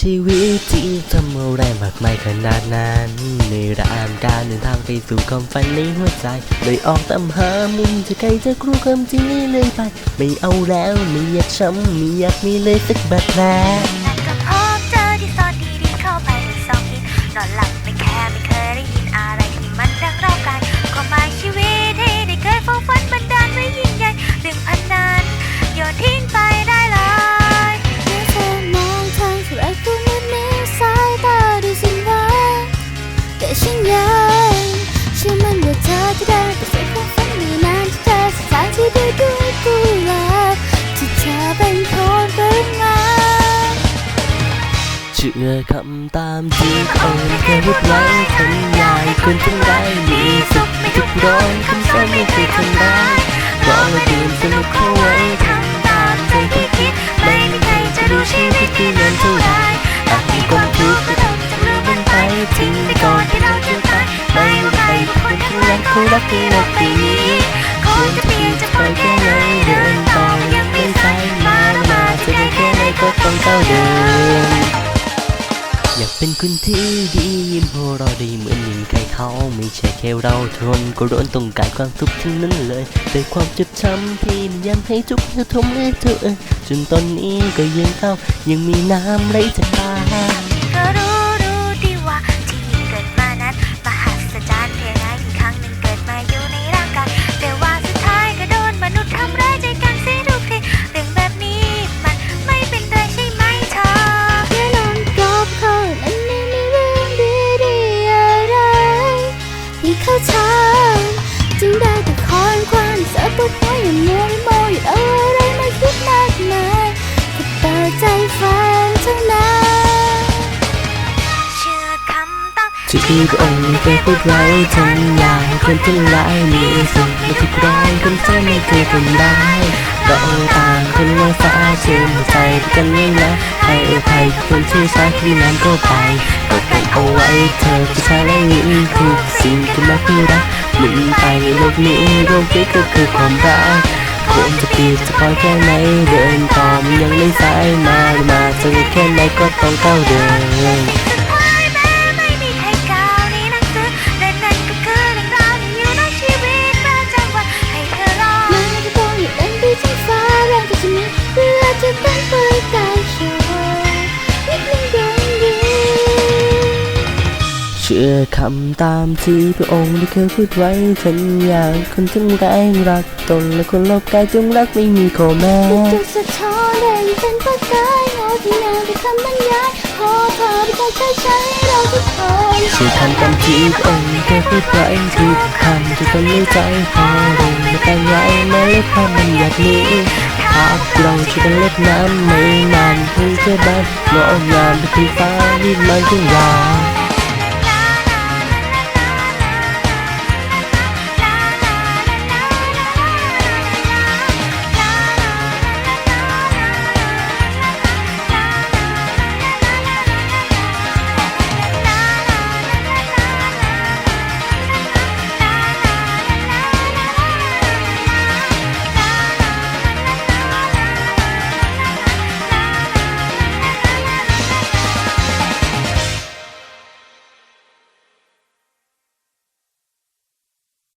ชีวิตที่ทำอะไรมากมายขนาดนั้นในรานการเดินทางไปสู่ความฝันในหัวใจเลยออกตามหามุมจะใครจะครูความจริงเลยไป ไม่เอาแล้วไม่อยากช้ำไม่อยากมีเลยสักบาดแผลแต่ก็พบเจอที่ซ่อนดีๆเข้าไปในซอกหินนอนหลับ ชื่อคำตามที่คนเคยพูดไว้ทำลายคนทั้งหลายมีสุขไม่ทุกร้อนคำสอนไม่เคยทำร้ายรอและดื่มสนุกเข้าไว้ทำตามใจที่คิด ไม่มีใครจะรู้ชีวิตที่นานเท่าไหรหากมีความทุกข์ก็ต้องจะลืมมันไปทิ้งไปก่อนที่เราจะตายไม่ว่าใครคนทั้งหลายเขารักในโลกใบนี้ควรจะเปลี่ยนจะปล่อยแค่ เป็นคนที่ดียิ้มหัวเราได้เหมือนมีใครเขาไม่ใช่แค่เราทนก็ร้อนต้องการความสุขทั้งนั้นเลย แต่ความเจ็บช้ำที่มันยังให้ทุกข์เธอทมให้เธอจนตอนนี้ก็ยังเข้ายังมีน้ำไหลจากตา สียตัวหัวอย่ามัวไม่มองอย่าเอะไรมาคิดมากมายแค่เปิดใจฟังเท่านั้นเชื่อคำตอบที่พระองค์เคยพูดไว้ทำลายคนทั้งหลายมีสุขและทุกร้อนคนเธอไม่เคยทำร้ายเราต่างคนละฟ้าเชื่อใจกันเลยนะให้อภัยคนที่สายที่นั้นก็ไปก็ไปเอาไว้เธอจะใช้และยิ้มทุกสิ่งที่มาคือรัก หมุนไปในโลกนี้โลกนี้ก็คือความรักคงจะปีจะพอแค่ไหนเดินต่อมันยังไม่สายมามาจะแค่ไหนก็ต้องก้าวเดิน ชื่อคำตามที่พระองค์ได้เคยพูดไว้ฉันอยากคนทั้งแรงรักตนและคนรอบกายจงรักไม่มีข้อแม้จุดสะท้อนแดงเป็นประกายงดงามเป็นคำบรรยายพอพอเป็นกใช้ใช้เราทุกคนชื่อคำตามที่พระองค์ได้เคยพูดไว้ทุกคำจะต้องในใจพอลงไม่แต่งไว้แม้เล็กความมันอยากนี้หากเราช่วยกันเล็ดน้ำไม่นานให้เธอบ้านงอกงามไปถึงฟ้านี่มันจึงยาว